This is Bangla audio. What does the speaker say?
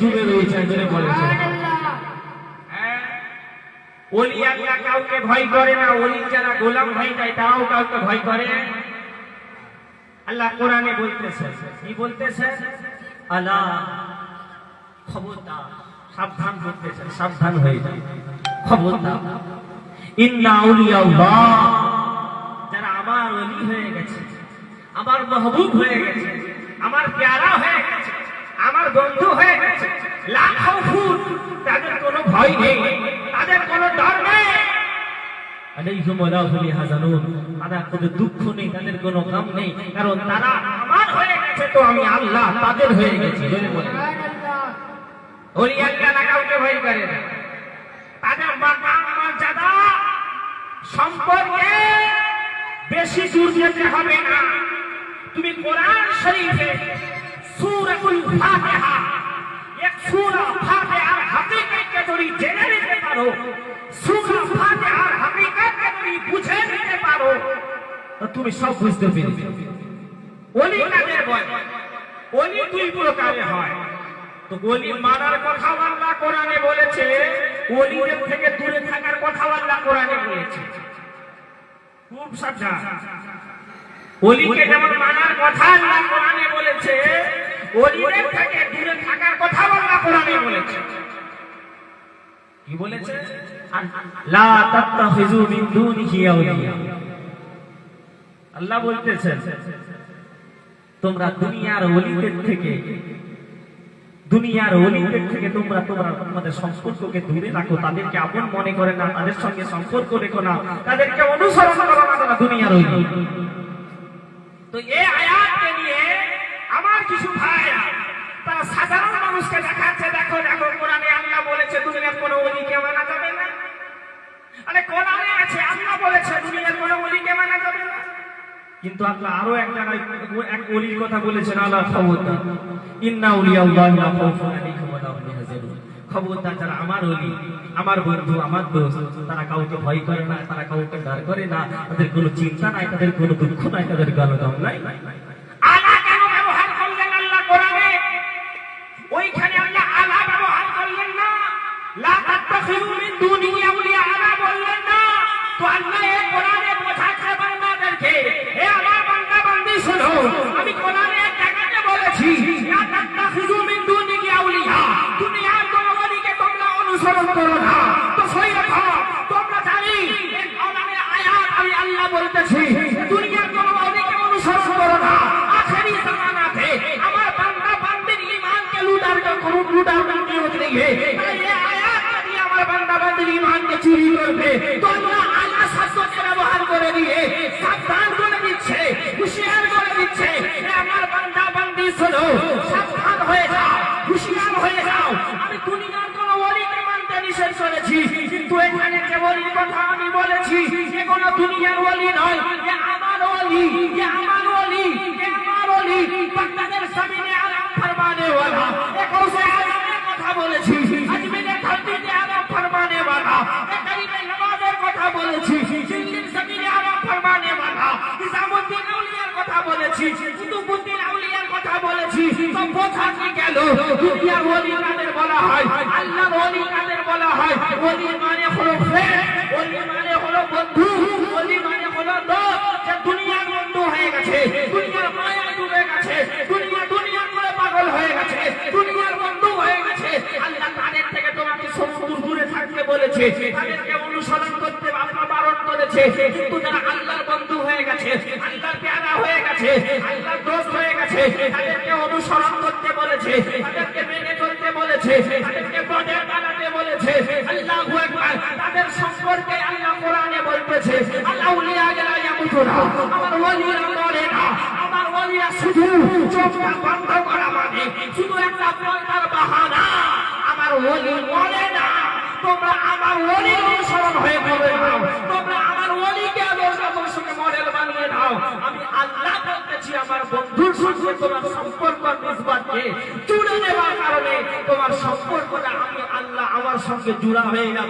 ডুবে রয়েছে? অলি কাউকে ভয় করে না যারা গোলাম হয়ে যায় তারাও কাউকে ভয় করে। আল্লাহ কোরআনে বলতেছে, কি বলতেছে? সাবধান সাবধান হয়ে যায় ইন্না যারা আমার অলি হয়ে গেছে, আমার মাহবুব হয়ে গেছে আমার প্যারা হয়ে গেছে আমার বন্ধু হয়ে গেছে। লাখো ফুট তাদের কোনো ভয় নেই, তাদের কোনো ডর নেই। দুঃখ নেই, তাদের কোনো গাম নেই, কারণ তারা আমার হয়ে গেছে তো আমি আল্লাহ তাদের হয়ে গেছি ওলি আল্লাহ কাউকে ভয় করে না। তাদের মর্যাদা সম্পর্কে বেশি দূর যেতে হবে না। তুমি কোরআন শরীফে সূরাতুল ফাতিহা। এক সূরা ফাতিহার হাকিকতকে যদি জেনে নিতে পারো, সূরা ফাতিহার হাকিকতকে যদি বুঝে নিতে পারো, তো তুমি সব বুঝতে পেরেছ। ওলি কাদের বলে ওলি দুই প্রকারের হয়। তো ওলি মানার কথা আল্লাহ কোরআনে বলেছে ওলিদের থেকে দূরে থাকার কথা আল্লাহ কোরআনে বলেছে। খুব সাবধান। ওলিকে যেমন মানার কথা আল্লাহ কোরআনে বলেছে আল্লাহ বলতেছেন, তোমরা দুনিয়ার ওলিদের থেকে, দুনিয়ার ওলিদের থেকে তোমরা তোমরা তোমাদের সম্পর্ককে দূরে রাখো। তাদেরকে আপন মনে করে না, তাদের সঙ্গে সম্পর্ক রেখো না। তাদেরকে অনুসরণ করো না তারা দুনিয়ার ওলি তো এই আয়াতকে নিয়ে আমার কিছু ভাই মানুষকে দেখাচ্ছে, দেখো দেখো, কোরআনে আল্লাহ বলেছে, দুনিয়ার কোনো ওলিকে মানা যাবে না। আরে, কোরআনে আছে, আল্লাহ বলেছে, দুনিয়ার কোনো ওলিকে মানা যাবে না। কিন্তু আল্লাহ আরও এক জায়গায়, এক ওলির কথা বলেছেন, আল্লাহ খবরদার। ইন্না উলিয়াল্লাহি লা খাউফুন আলাইহিম ওয়া লা হুম ইয়াহজানুন খবরদার যারা আমার ওলি, আমার বন্ধু, আমার দোস্ত, তারা কাউকে ভয় করে না, তারা কাউকে ডর করে না, তাদের কোনো চিন্তা নাই, তাদের কোনো দুঃখ নাই, তাদের কোনো গম নাই। বলেছি দুনিয়ার ওলিকে তোমরা অনুসরণ করো না তো সেই রাখো তোমরা জানি আয়াত আমি আল্লাহ বলতেছি দুনিয়ার ওলিকে অনুসরণ করো না আখেরি জামানাতে আমার বান্দা বান্দির ঈমানকে লুটার করুন লুটার নিয়ত নিয়ে তাই এই আয়াত দিয়ে আমার বান্দা বান্দির ঈমানকে চুরি করবে তো আল্লাহ আলা শব্দকে ব্যবহার করে দিয়ে সাবধান করে দিচ্ছে হুঁশিয়ার করে দিচ্ছে হে আমার বান্দা বান্দি শোনো সাবধান হয়ে যাও হুঁশিয়ার হয়ে যাও আমি দুনিয়ার কোন ওলিকে মানতে নিষেধ করেছি কিন্তু এখানে যে ওলির কথা আমি বলেছি, এ কোন দুনিয়ার ওলি নয়, এ আমার ওলি, এ আমার ওলি, এ আমার ওলি। বান্দাদের সামনে আরাম ফরমানে ওয়ালা এ কৌশে আরামের কথা বলেছি আজমিরে ধরতিতে আরাম ফরমানে ওয়ালা এ করিমে নমাজের কথা বলেছি, দিল্লির সামনে আরাম ফরমানে ওয়ালা নিজামুদ্দিন আউলিয়ার কথা বলেছি কুতুবুদ্দিন আউলিয়ার কথা বলেছি, তো বোঝা কি গেল? দুনিয়ার ওলি কাদের বলা হয়? আল্লাহর ওলি কাদের বলা হয় ওলি মানে হলো মানে হলো বন্ধু ওলি মানে হলো দোস্ত যে দুনিয়ার বন্ধু হয়ে গেছে, দুনিয়ার মায়া ডুবে গেছে, দুনিয়া দুনিয়ার করে পাগল হয়ে গেছে, দুনিয়ার বন্ধু হয়ে গেছে। আল্লাহ তাদের থেকে তোমাকে দূরে থাকতে বলেছে, তাদেরকে অনুসরণ করতে আল্লাহ বারণ করেছে। কিন্তু যারা আল্লাহর বন্ধু হয়ে গেছে, আল্লাহর পেয়ারা হয়ে গেছে, আল্লাহর দোস্ত হয়ে গেছে, তাদেরকে অনুসরণ করতে বলেছে, তাদেরকে মেনে চলতে বলেছে, তাদেরকে পদের বানাতে বলেছে আল্লাহু আকবার তাদের সম্পর্কে আল্লাহ কোরআনে বলতেছে আল্লাহ উলিয়া গেলা ইয়ামুতু না আমার ওলিরা মরে না, আমার ওলিরা শুধু চোখটা বন্ধ করা মানে শুধু একটা পর্দার বাহানা। আমার ওলি মরে না, তোমরা আমার ওলি অনুসরণ হয়ে মরে নাও তোমরা আমার ওলিকে আদর্শ আদর্শকে মডেল বানিয়ে নাও আমি আল্লাহ বলতেছি, আমার বন্ধুর সঙ্গে তোমার সম্পর্ক নিসবাতকে জুড়ে দেওয়ার কারণে তোমার সম্পর্কটা আমি আল্লাহ আমার সঙ্গে জুড়া হয়ে যাবে।